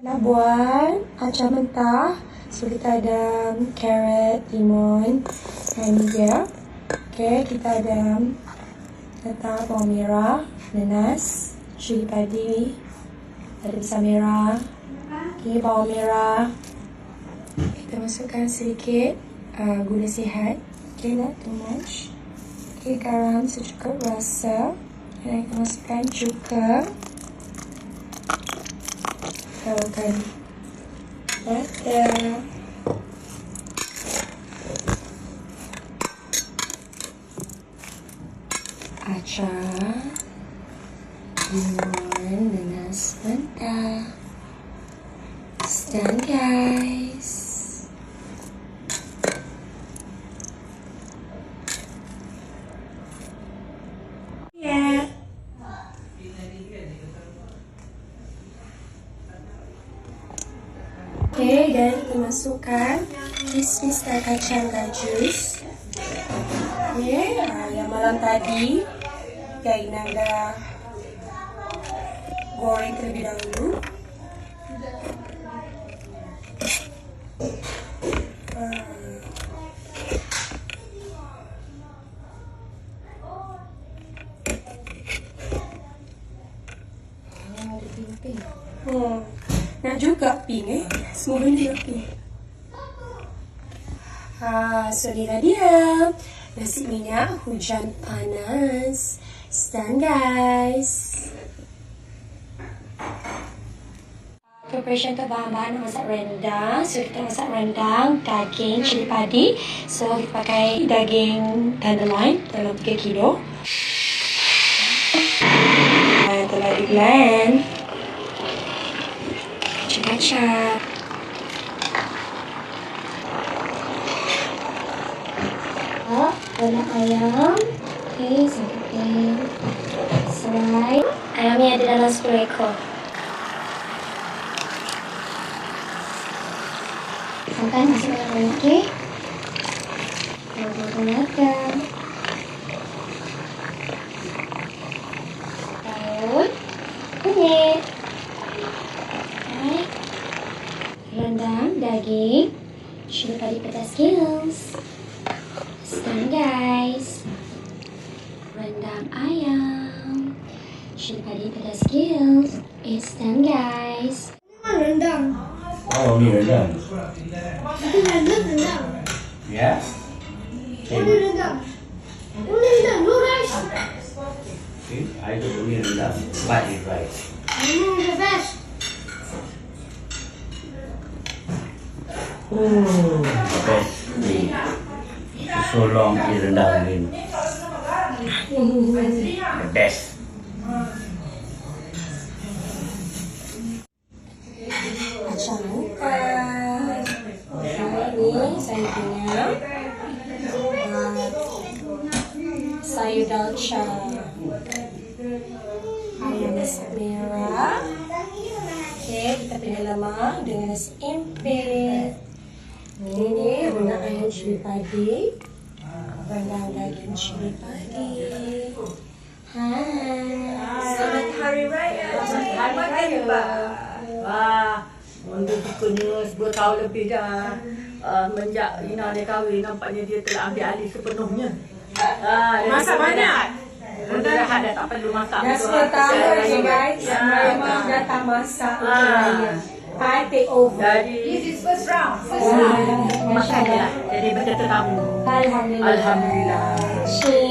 Nak buat acar mentah. So kita ada carrot, limon dan dia. Okay, kita ada letak bawang merah, nanas, cili padi, ada pisang merah, okay, bawang merah. Kita masukkan sedikit uh, gula sihat. Okay, not too much. Okay, garam secukup rasa. Dan kita masukkan cuka. Tambahkan butter. Acar. Limon, nanas mentah. Stand guys. Okay, dan kita masukkan kismis dan kacang gajus. Okay, ah, yang malam tadi yang Ina dah goreng terlebih dahulu. Ah. Hmm. Nak juga pink eh. Semua benda pink. Ha, so inilah dia. Nasi minyak hujan panas. Stand guys. Preparation untuk bahan-bahan masak rendang. So kita masak rendang, daging, cili padi. So kita pakai daging tenderloin dalam 3 kilo. Dan telah di blend. Oh, banyak ayam. Okey, sampai selai. Ayamnya ada dalam 10 ekor. Sampai masuk dalam ayam, okey? Goreng-gorengkan. Daun. Kunyit. Rendang, daging, cili padi pedas skills. Stand guys. Rendang ayam, cili padi pedas skills. Stand guys. rendang. Oh, ni rendang. Itu rendang rendang. Ya. Only rendang. Only rendang, no rice. Okay, I got only rendang. But it's rice. Mm, the best. Oh. So long ni rendang ni. The best. Kacang muka. Ini saya punya uh, sayur dalca. Ayam merah. Okey, kita pilih lemak dengan impit. Ini ni rendang ayam cili padi. Rendang daging cili padi. Hai. Selamat Hari Raya. Selamat Hari Raya. Wah, untuk bukunya sebuah tahun lebih dah. Uh, menjak Ina dia kahwin, nampaknya dia telah ambil alih sepenuhnya. Dia Masak banyak? Dia dah dah tak perlu masak. Dah 10 tahun je guys. Ya. Memang dah tak masak untuk Ah. raya. I take over. Jadi, is first round. Ah, makan je lah.